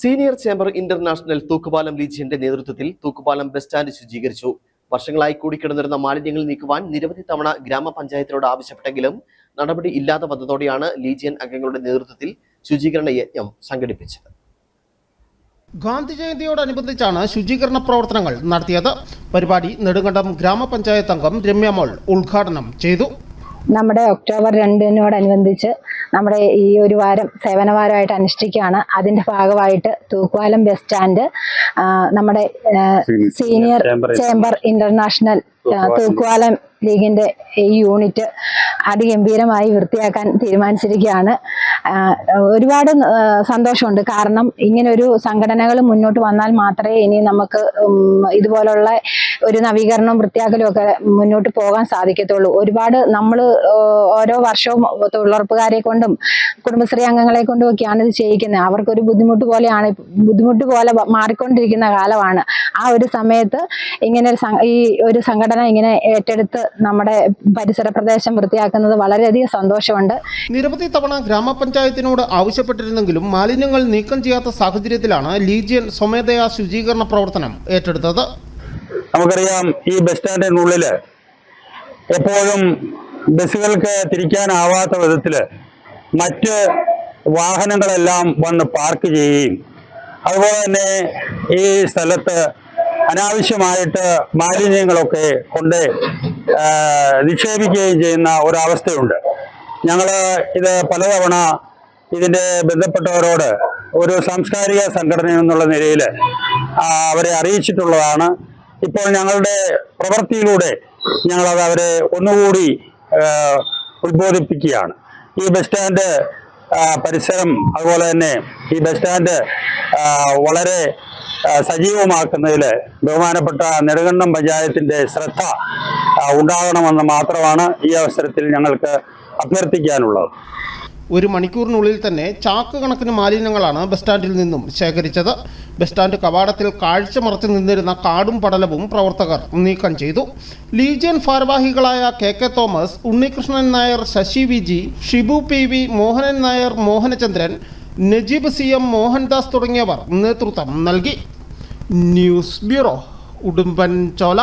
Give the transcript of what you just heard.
Senior chamber international Thookkupalam ലീജിയന്റെ നേതൃത്വത്തിൽ Thookkupalam bus stand ശുചീകരിച്ചു. വർഷങ്ങളായി കൂടിക്കിടന്നിരുന്ന മാലിന്യങ്ങൾ നീക്കുവാൻ നിരവധി തവണ ഗ്രാമപഞ്ചായത്തിനോട് ആവശ്യപ്പെട്ടെങ്കിലും നടപടി ഇല്ലാതെ വന്നതോടെയാണ് ലീജിയൻ അംഗങ്ങളുടെ നേതൃത്വത്തിൽ ശുചീകരണ യജ്ഞം സംഘടിപ്പിച്ചത്. ഗാന്ധി ജയന്തിയോടനുബന്ധിച്ചാണ് ശുചീകരണ പ്രവർത്തനങ്ങൾ നടത്തിയത്. പരിപാടി നെടുങ്കണ്ടം ഗ്രാമപഞ്ചായത്ത് അംഗം രമ്യമോൾ ഉദ്ഘാടനം ചെയ്തു. നമ്മുടെ ഒക്ടോബർ രണ്ടിനോടനുബന്ധിച്ച് നമ്മുടെ ഈ ഒരു വാരം സേവനവാരമായിട്ട് അനുഷ്ഠിക്കുകയാണ്. അതിന്റെ ഭാഗമായിട്ട് തൂക്കുവാലം ബസ് സ്റ്റാൻഡ് നമ്മുടെ സീനിയർ ചേംബർ ഇന്റർനാഷണൽ തൂക്കുവാലം ലീഗിന്റെ ഈ യൂണിറ്റ് അതിഗംഭീരമായി വൃത്തിയാക്കാൻ തീരുമാനിച്ചിരിക്കുകയാണ്. ഒരുപാട് സന്തോഷമുണ്ട്. കാരണം ഇങ്ങനൊരു സംഘടനകൾ മുന്നോട്ട് വന്നാൽ മാത്രമേ ഇനി നമുക്ക് ഇതുപോലുള്ള ഒരു നവീകരണവും വൃത്തിയാക്കലും ഒക്കെ മുന്നോട്ട് പോകാൻ സാധിക്കത്തുള്ളൂ. ഒരുപാട് നമ്മൾ ഓരോ വർഷവും തൊഴിലുറപ്പുകാരെ കൊണ്ടും കുടുംബശ്രീ അംഗങ്ങളെ കൊണ്ടും ഒക്കെയാണ് ഇത് ചെയ്യിക്കുന്നത്. അവർക്കൊരു ബുദ്ധിമുട്ട് പോലെയാണ് ബുദ്ധിമുട്ട് പോലെ മാറിക്കൊണ്ടിരിക്കുന്ന കാലമാണ്. ആ ഒരു സമയത്ത് ഇങ്ങനെ ഈ ഒരു സംഘടന ഇങ്ങനെ ഏറ്റെടുത്ത് നമ്മുടെ പരിസര പ്രദേശം വൃത്തിയാക്കുന്നത് വളരെയധികം സന്തോഷമുണ്ട്. നിരവധി തവണ ഗ്രാമപഞ്ചായത്തിനോട് ആവശ്യപ്പെട്ടിരുന്നെങ്കിലും മാലിന്യങ്ങൾ നീക്കം ചെയ്യാത്ത സാഹചര്യത്തിലാണ് ലീജിയൻ സ്വമേധയാ ശുചീകരണ പ്രവർത്തനം ഏറ്റെടുത്തത്. നമുക്കറിയാം ഈ ബസ് സ്റ്റാൻഡിനുള്ളിൽ എപ്പോഴും ബസ്സുകൾക്ക് തിരിക്കാനാവാത്ത വിധത്തിൽ മറ്റ് വാഹനങ്ങളെല്ലാം വന്ന് പാർക്ക് ചെയ്യുകയും അതുപോലെ തന്നെ ഈ സ്ഥലത്ത് അനാവശ്യമായിട്ട് മാലിന്യങ്ങളൊക്കെ കൊണ്ട് നിക്ഷേപിക്കുകയും ചെയ്യുന്ന ഒരവസ്ഥയുണ്ട്. ഞങ്ങൾ ഇത് പലതവണ ഇതിന്റെ ബന്ധപ്പെട്ടവരോട് ഒരു സാംസ്കാരിക സംഘടന എന്നുള്ള നിലയിൽ അവരെ അറിയിച്ചിട്ടുള്ളതാണ്. ഇപ്പോൾ ഞങ്ങളുടെ പ്രവൃത്തിയിലൂടെ ഞങ്ങളത് അവരെ ഒന്നുകൂടി ഉത്ബോധിപ്പിക്കുകയാണ്. ഈ ബസ് സ്റ്റാൻഡ് പരിസരം അതുപോലെ തന്നെ ഈ ബസ് സ്റ്റാൻഡ് വളരെ സജീവമാക്കുന്നതിൽ ബഹുമാനപ്പെട്ട നെടുങ്കണ്ടം പഞ്ചായത്തിന്റെ ശ്രദ്ധ ഉണ്ടാകണമെന്ന് മാത്രമാണ് ഈ അവസരത്തിൽ ഞങ്ങൾക്ക് അഭ്യർത്ഥിക്കാനുള്ളത്. ഒരു മണിക്കൂറിനുള്ളിൽ തന്നെ ചാക്ക് കണക്കിന് മാലിന്യങ്ങളാണ് ബസ് സ്റ്റാൻഡിൽ നിന്നും ശേഖരിച്ചത്. ബസ് സ്റ്റാൻഡ് കവാടത്തിൽ കാഴ്ച മറച്ചു നിന്നിരുന്ന കാടും പടലവും പ്രവർത്തകർ നീക്കം ചെയ്തു. ലീജിയൻ ഭാരവാഹികളായ K K Thomas Unnikrishnan Nair Sasi V G Shibu P V Mohanan Nair Mohanachandran Najeeb C M Mohandas തുടങ്ങിയവർ നേതൃത്വം നൽകി. ന്യൂസ് ബ്യൂറോ ഉടുമ്പൻ ചോല